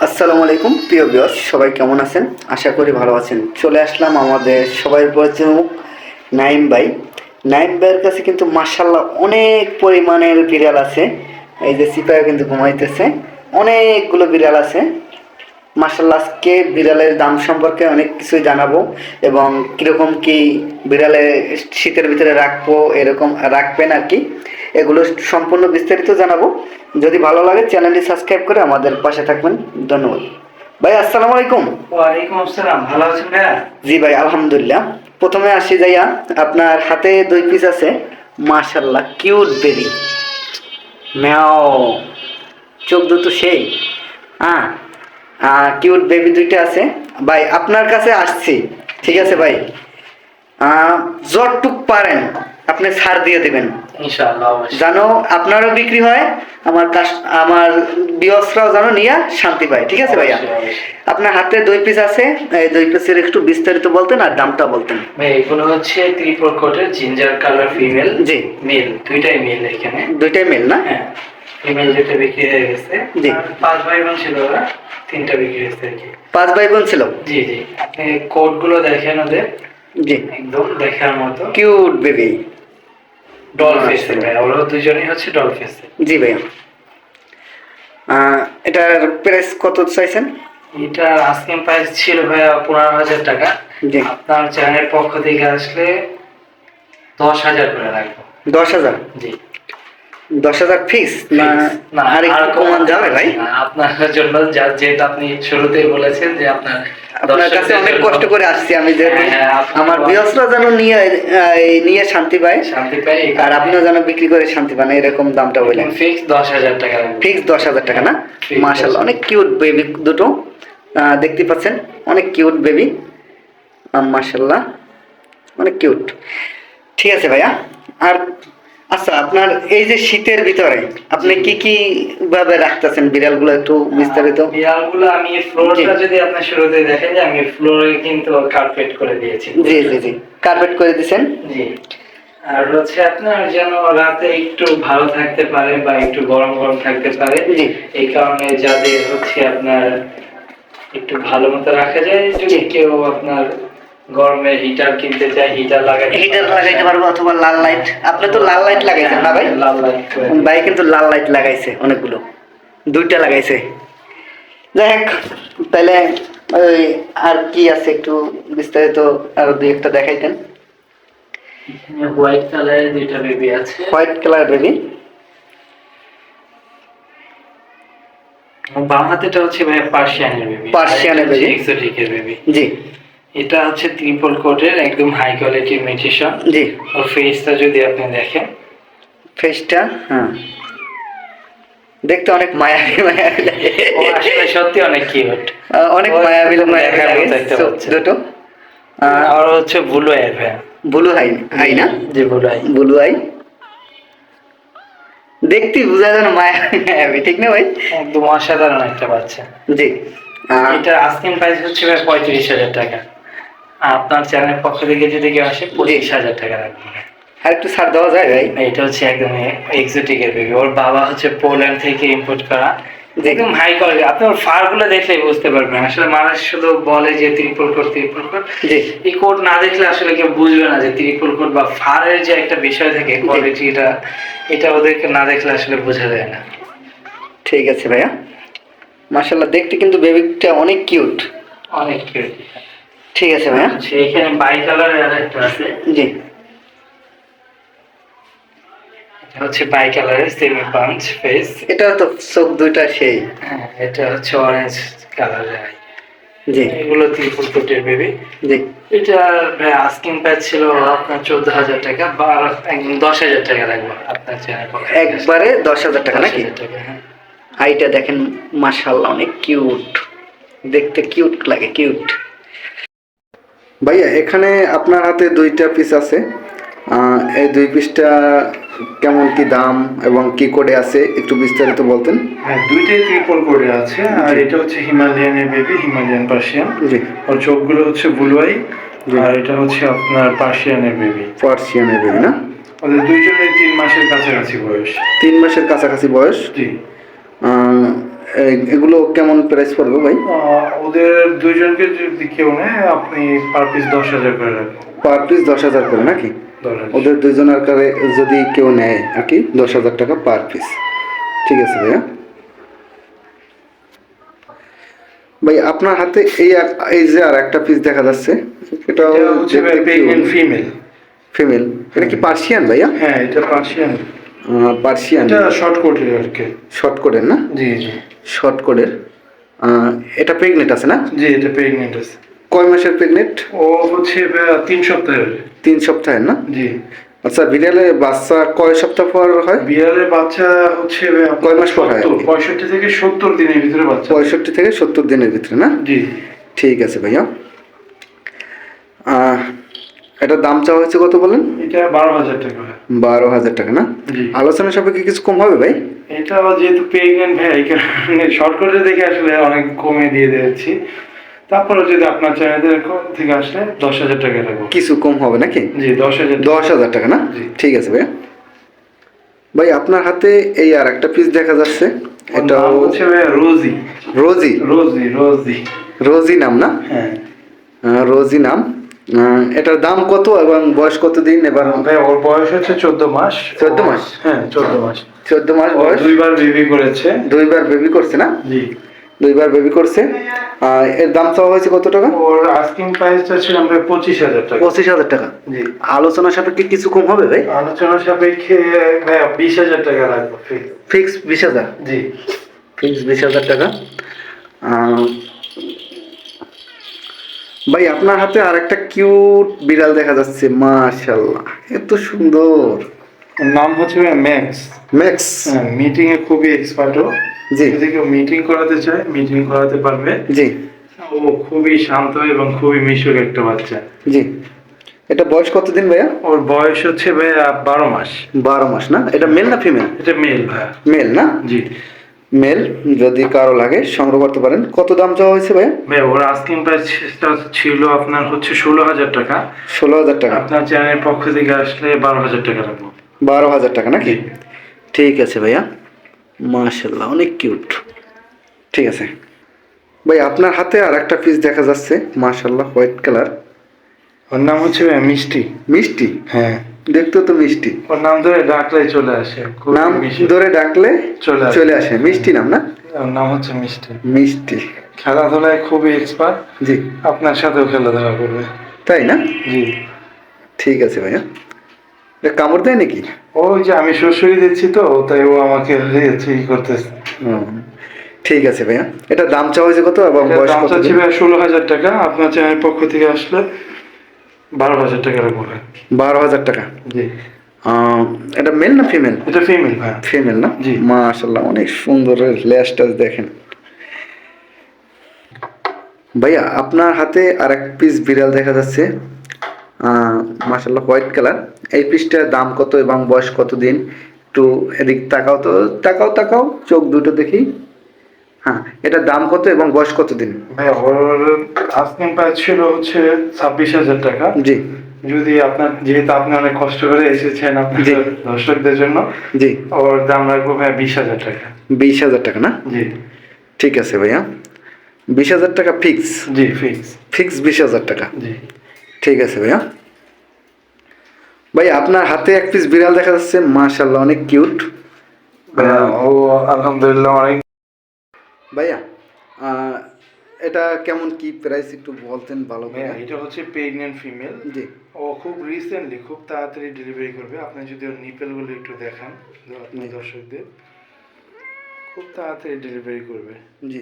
আসসালামু আলাইকুম, প্রিয় বিয়স সবাই কেমন আছেন? আশা করি ভালো আছেন। চলে আসলাম আমাদের সবাই পরিচিত নাইম ভাই। নাইম ভাইয়ের কাছে কিন্তু মার্শাল্লাহ অনেক পরিমাণের বিড়াল আছে। এই যে সিপাহি কিন্তু ঘুমাইতেছে। অনেকগুলো বিড়াল আছে। মার্শাল্লাহ আজকে বিড়ালের দাম সম্পর্কে অনেক কিছুই জানাব এবং কীরকম কি বিড়ালে শীতের ভিতরে রাখব, এরকম রাখবেন আর কি। এগুলো সম্পূর্ণ বিস্তারিত জানাব। যদি ভালো লাগে চ্যানেলটি সাবস্ক্রাইব করে আমাদের পাশে থাকবেন। ধন্যবাদ। ভাই আসসালামু আলাইকুম। ওয়ালাইকুম আসসালাম। ভালো আছেন ভাইয়া? জি ভাই আলহামদুলিল্লাহ। প্রথমে আসি যাইয়া আপনার হাতে দুই পিস আছে। মার্শাল্লাহ কিউট বেবি ম্যাও চোখ দুটো সেই। হ্যাঁ কিউট বেবি দুইটা আছে। ভাই আপনার কাছে আসছি। ঠিক আছে ভাই। আহ, যতটুক পারেন আপনি ছাড় দিয়ে দেবেন। জানো আপনারও বিক্রি হয় আমার আমার বিয়সরাও যেন নিয়ে শান্তি পায় ঠিক আছে ভাইয়া। আপনার হাতে দুই পিস আছে এই দুই পিসের একটু বিস্তারিত বলতেন আর দামটা বলতেন। ভাই এগুলো হচ্ছে ত্রিপল কোটের জিঞ্জার কালার ফিমেল জি। মেল দুইটাই মেল এখানে। দুইটাই মেল না? হ্যাঁ ফিমেল যেটা বিক্রি হয়ে গেছে। জি। পাঁচ ভাই বোন ছিল ওরা তিনটা বিক্রি হয়েছে আর কি। পাঁচ ভাই বোন ছিল? জি জি। আপনি কোডগুলো দেখেন ওদের জি। একদম দেখার মতো। কিউট বেবি ডল ভাই ওরা দুজনেই হচ্ছে ডল জি ভাইয়া। এটার প্রাইস কত চাইছেন? এটা আস্কিং প্রাইস ছিল ভাইয়া পনেরো হাজার টাকা। আপনার চ্যানেলের পক্ষ থেকে আসলে দশ হাজার করে রাখব। দশ হাজার? জি। দশ হাজার ফিক্স না আর কমান যাবে ভাই। আপনার জন্য যা- যেহেতু আপনি শুরুতেই বলেছেন যে আপনার আপনার কাছে অনেক কষ্ট করে আসছি আমি যেহেতু। হ্যাঁ, হ্যাঁ, আমার বিয়সরা যেন নিয়ে নিয়ে শান্তি পায়। শান্তি পাই আর আপনিও যেন বিক্রি করে শান্তি পান এরকম দামটা বললেন ফিক্স দশ হাজার টাকা। ফিক্স দশ হাজার টাকা না? মার্শাল্লাহ অনেক কিউট বেবি দুটো। আহ, দেখতে পাচ্ছেন অনেক কিউট বেবি মার্শাল্লাহ অনেক কিউট ঠিক আছে ভাইয়া আর আচ্ছা আপনার এই যে শীতের ভিতরে আপনি কি কি ভাবে রাখতেছেন? বিড়ালগুলো একটু বিস্তারিত। বিড়ালগুলো আমি ফ্লোরটা যদি আপনি শুরুতে দেখেন যে আমি ফ্লোরে কিন্তু কার্পেট করে দিয়েছি। জি জি জি। কার্পেট করে দিছেন জি। আর হচ্ছে আপনার যেন রাতে একটু ভালো থাকতে পারে বা একটু গরম গরম থাকতে পারে এই কারণে যাদের হচ্ছে আপনার একটু ভালো মতো রাখা যায় যদি কেউ আপনার গরমে হিটার কিনতে চায় হিটার লাগাই হিটার লাগাইতে পারব অথবা লাল লাইট আপনি তো লাল লাইট লাগাইছেন না ভাই? লাল লাইট ভাই কিন্তু লাল লাইট লাগাইছে অনেকগুলো। দুইটা লাগাইছে। যাই হোক তাহলে ওই আর কি আছে একটু বিস্তারিত আরও দুই একটা দেখাইতেন? হোয়াইট কালারের দুইটা বেবি আছে। হোয়াইট কালার বেবি বাম হাতেটা হচ্ছে ভাই পার্সিয়ানের বেবি পার্সিয়ানের baby। এক্সোটিকের বেবি জি। এটা হচ্ছে ট্রিপল কোটের একদম হাই কোয়ালিটির মিউটেশন জি। ওর ফেসটা যদি আপনি দেখেন। ফেসটা হ্যাঁ। দেখতে অনেক মায়াবী মায়াবী লাগে। ও আসলে সত্যি অনেক কিউট অনেক মায়াবী মায়াবী লাগে। দুটো। আর হচ্ছে ব্লু আই ভাই। ব্লু হাই আই না? জি ব্লু আই ব্লু আই দেখতে বোঝা যেন মায়াবী মায়াবী ঠিক না ভাই? একদম অসাধারণ একটা বাচ্চা। জি। এটা আস্কিং প্রাইস হচ্ছে পঁয়ত্রিশ হাজার টাকা। আপনার চ্যানেলের পক্ষ থেকে যদি কেউ আসে পঁচিশ হাজার টাকা রাখবে। আর একটু ছাড় দেওয়া যায় ভাই? এটা হচ্ছে একদম এক্সোটিকের বেবি ওর বাবা হচ্ছে পোল্যান্ড থেকে ইম্পোর্ট করা। একদম হাই কোয়ালিটি আপনি ওর ফারগুলো দেখলেই বুঝতে পারবেন। আসলে মানুষ শুধু বলে যে ত্রিপল কোট ত্রিপল কোট এই কোট না দেখলে আসলে কেউ বুঝবে না যে ত্রিপল কোট বা ফারের যে একটা বিষয় থাকে কোয়ালিটি এটা এটা ওদেরকে না দেখলে আসলে বোঝা যায় না। ঠিক আছে ভাইয়া। মার্শাল্লাহ দেখতে কিন্তু বেবিটা অনেক কিউট অনেক cute। ঠিক আছে ভাইয়া। আচ্ছা এখানে বাই কালারের আর একটা আছে। জি। এটা হচ্ছে বাই কালারের সেমি পাঞ্চ ফেস এটা তো চোখ দুইটা সেই। হ্যাঁ এটা হচ্ছে অরেঞ্জ কালারের জি। এগুলো ত্রিপল কোটের বেবি জি। এটা ভাই আস্কিং প্রাইস ছিল আপনার চোদ্দ হাজার টাকা বা একদম দশ হাজার টাকা লাগবে আপনার চ্যানেল একবারে দশ হাজার টাকা নাকি? টাকা হ্যাঁ। আইটা দেখেন মাশাল্লাহ অনেক কিউট দেখতে কিউট লাগে কিউট ভাইয়া এখানে আপনার হাতে দুইটা পিস আছে। এই দুই পিসটা কেমন কি দাম এবং কি করে আছে একটু বিস্তারিত বলতেন। হ্যাঁ দুইটাই ত্রিপল করে আছে। আর এটা হচ্ছে হিমালয়ানের বেবি হিমালয়ান পার্সিয়ান জি। ওর চোখগুলো হচ্ছে বুলুয়াই। আর এটা হচ্ছে আপনার পার্সিয়ানের বেবি পার্সিয়ানের বেবি না? ওদের দুইজনের তিন মাসের কাছাকাছি বয়স। তিন মাসের কাছাকাছি বয়স? জি। এগুলো কেমন প্রাইস পড়বে ভাই? ওদের দুইজনকে যদি কেউ নেয় আপনি পার পিস দশ হাজার করে রাখবেন। পার পিস দশ হাজার করে নাকি? ওদের দুজনের কারে যদি কেউ নেয় আর কি দশ হাজার টাকা পার পিস ঠিক আছে ভাইয়া? ভাই আপনার হাতে এই এই যে আর একটা পিস দেখা যাচ্ছে এটা হচ্ছে ফিমেল ফিমেল এটা কি পার্সিয়ান ভাইয়া? হ্যাঁ এটা পার্সিয়ান পার্সিয়ান। এটা শর্ট কোটের আর কি। শর্ট কোডের না? জি জি। শর্ট কোডের এটা প্রেগনেন্ট আছে না? জি এটা প্রেগনেন্ট আছে। কয় মাসের প্রেগনেন্ট ও হচ্ছে তিন সপ্তাহের। তিন সপ্তাহের না? জি। আচ্ছা বিড়ালে বাচ্চা কয় সপ্তাহ পর হয়? বিড়ালের বাচ্চা হচ্ছে কয় মাস পর হয়? 70, পঁয়ষট্টি থেকে সত্তর দিনের ভিতরে বাচ্চা। পঁয়ষট্টি থেকে সত্তর দিনের ভিতরে না? জি। ঠিক আছে ভাইয়া। এটার দাম চাওয়া হয়েছে কত বলেন? এটা বারো হাজার টাকা। বারো হাজার টাকা না? আলোচনা সাপেক্ষে কিছু কম হবে ভাই? এটা যেহেতু প্রেগনেন্ট ভাই এই কারণে শর্ট করে দেখে আসলে অনেক কমে দিয়ে দিয়েছি। তারপরে যদি আপনার চ্যানেল থেকে আসলে দশ হাজার টাকা রাখব কিছু কম হবে নাকি? জি দশ হাজার দশ হাজার টাকা না। ঠিক আছে ভাইয়া। ভাই আপনার হাতে এই আর একটা পিস দেখা যাচ্ছে। এটাও হচ্ছে ভাই রোজি। রোজি? রোজি রোজি। রোজি নাম না? হ্যাঁ। রোজি নাম? এটার দাম কত এবং বয়স কত দিন এবার ভাই ওর বয়স হচ্ছে চোদ্দ মাস। 14 মাস? হ্যাঁ চোদ্দ মাস। চোদ্দ মাস বয়স? দুইবার বেবি করেছে। দুইবার বেবি করছে না? জি। দুইবার বেবি করছে। আর এর দাম চাওয়া হয়েছে কত টাকা? ওর আস্কিং প্রাইসটা ছিল ভাই পঁচিশ হাজার টাকা। পঁচিশ হাজার টাকা। জি। আলোচনা সাপেক্ষে কিছু কম হবে ভাই? আলোচনা সাপেক্ষে ভাই বিশ হাজার টাকা fix। ফিক্স বিশ হাজার? জি। ফিক্স বিশ হাজার টাকা। ভাই আপনার হাতে আর একটা কিউট বিড়াল দেখা যাচ্ছে মাশাল্লাহ এত সুন্দর। নাম হচ্ছে ম্যাক্স। ম্যাক্স। হ্যাঁ মিটিং এ খুবই এক্সপার্ট ও। জি। যদি কেউ মিটিং করাতে চায় মিটিং করাতে পারবে। জি। ও খুবই শান্ত এবং খুবই মিশুক একটা বাচ্চা। জি। এটা বয়স কতদিন ভাইয়া? ওর বয়স হচ্ছে ভাইয়া বারো মাস। বারো মাস না? এটা মেল না ফিমেল এটা মেল ভাইয়া। মেল না? জি। মেল যদি কারও লাগে সংগ্রহ করতে পারেন। কত দাম চাওয়া হয়েছে ভাইয়া? ভাই ওর আস্কিং প্রাইসটা ছিল আপনার হচ্ছে ষোলো হাজার টাকা। ষোলো হাজার টাকা। আপনার চ্যানেলের পক্ষ থেকে আসলে বারো হাজার টাকা রাখব। বারো হাজার টাকা নাকি? ঠিক আছে ভাইয়া। মাশাল্লাহ অনেক কিউট ঠিক আছে। ভাই আপনার হাতে আর একটা পিস দেখা যাচ্ছে। মাশাল্লাহ হোয়াইট কালার ওর নাম হচ্ছে ভাই মিষ্টি। মিষ্টি? হ্যাঁ। দেখতেও তো মিষ্টি। ওর নাম ধরে ডাকলেই চলে আসে নাম ধরে ডাকলে চলে আসে। চলে আসে। মিষ্টি নাম না? নাম হচ্ছে মিষ্টি। মিষ্টি। খেলাধুলায় খুবই এক্সপার্ট জি। আপনার সাথেও খেলাধুলা করবে। তাই না? জি। ঠিক আছে ভাইয়া। কামড় দেয় নাকি? ওই যে আমি শ্বশুরি দিচ্ছি তো তাই ও আমাকে ই করতেছে। ঠিক আছে ভাইয়া। এটা দাম চাওয়া হয়েছে কত এবং বয়স কত ষোলো হাজার টাকা। আপনার চ্যানেলের পক্ষ থেকে আসলে বারো হাজার টাকা রাখব বারো হাজার টাকা? জি। এটা মেল না ফিমেল এটা ফিমেল ভাই ফিমেল না? জি। মাশাল্লাহ অনেক সুন্দর দেখেন। ভাইয়া আপনার হাতে আর এক পিস বিড়াল দেখা যাচ্ছে। মাশাল্লাহ হোয়াইট কালার এই পিসটার দাম কত এবং বয়স কত দিন একটু এদিক তাকাও তো তাকাও তাকাও চোখ দুটো দেখি। হ্যাঁ এটার দাম কত এবং বয়স কত দিন ভাই ওর আস্কিং প্রাইস ছিল হচ্ছে ছাব্বিশ হাজার টাকা। জি। যদি আপনার যেহেতু আপনি অনেক কষ্ট করে এসেছেন আপনার জি। দর্শকদের জন্য জি। ওর দাম রাখব ভাই বিশ হাজার টাকা। বিশ হাজার টাকা না? জি। ঠিক আছে ভাইয়া। বিশ হাজার টাকা ফিক্স জি ফিক্স ফিক্স বিশ হাজার টাকা। জি। ঠিক আছে ভাইয়া। ভাই আপনার হাতে এক পিস বিড়াল দেখা যাচ্ছে মাশাল্লাহ অনেক কিউট ভাইয়া, ও আলহামদুলিল্লাহ অনেক ভাইয়া এটা কেমন কি প্রাইস একটু বলতেন ভালো ভাইয়া এটা হচ্ছে প্রেগনেন্ট ফিমেল জি। ও খুব রিসেন্টলি খুব তাড়াতাড়ি ডেলিভারি করবে। আপনি যদি ওর নিপেলগুলো একটু দেখান আপনার দর্শকদের। খুব তাড়াতাড়ি ডেলিভারি করবে। জি।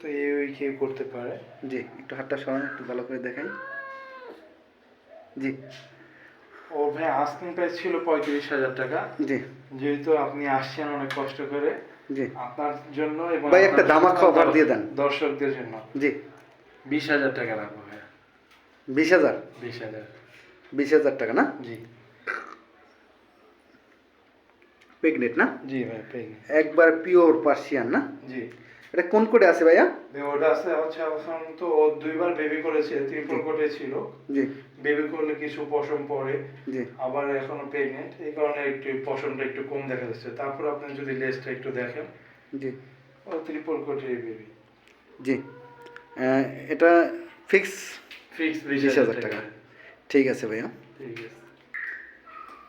তো এই ওই কেউ করতে পারে। জি একটু হাতটা সরান একটু ভালো করে দেখাই। জি। ও ভাই আস্কিং প্রাইস ছিল পঁয়ত্রিশ হাজার টাকা। জি। যেহেতু আপনি আসছেন অনেক কষ্ট করে। জি। আপনার জন্য এবং ভাই, একটা offer দিয়ে দেন। দর্শকদের জন্য। জি। বিশ হাজার টাকা রাখব ভাই। বিশ হাজার? বিশ হাজার। বিশ হাজার টাকা না? জি। না? জি ভাই একবার পিওর পার্সিয়ান না? জি। এটা কোন কোডে আছে ভাইয়া? ওটা আছে হচ্ছে এখন তো ও দুইবার বেবি করেছে ত্রিপুর কোটে ছিল। জি। বেবি করলে কিছু পশম পড়ে আবার এখনও প্রেগনেন্ট এই কারণে একটু পশমটা একটু কম দেখা যাচ্ছে। তারপর আপনি যদি লেজটা একটু দেখেন জি। ও ত্রিপল কোটের বেবি জি। এটা ফিক্স ফিক্স বিশ হাজার টাকা। ঠিক আছে ভাইয়া। ঠিক আছে।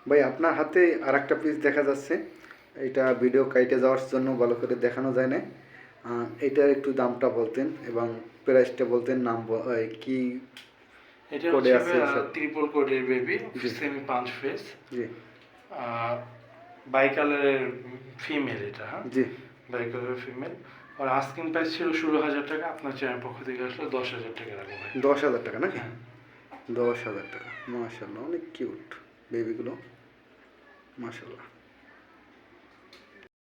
ভাই আপনার হাতে আর একটা পিস দেখা যাচ্ছে। এটা ভিডিও কাইটে যাওয়ার জন্য ভালো করে দেখানো যায় না এটার একটু দামটা বলতেন এবং প্রাইসটা বলতেন নাম কি এটা কোডে আছে সব। ত্রিপল কোটের বেবি সেমি পাঁচ ফেস জি। বাই কালারের ফিমেল এটা হ্যাঁ? জি। বাই কালারের ফিমেল আর আস্কিং প্রাইস ছিল ষোলো হাজার টাকা আপনার চ্যানেল পক্ষ থেকে আসলে দশ হাজার টাকা রাখব দশ হাজার টাকা নাকি? হ্যাঁ। দশ হাজার টাকা মাশাল্লাহ অনেক কিউট বেবিগুলো মাশাল্লাহ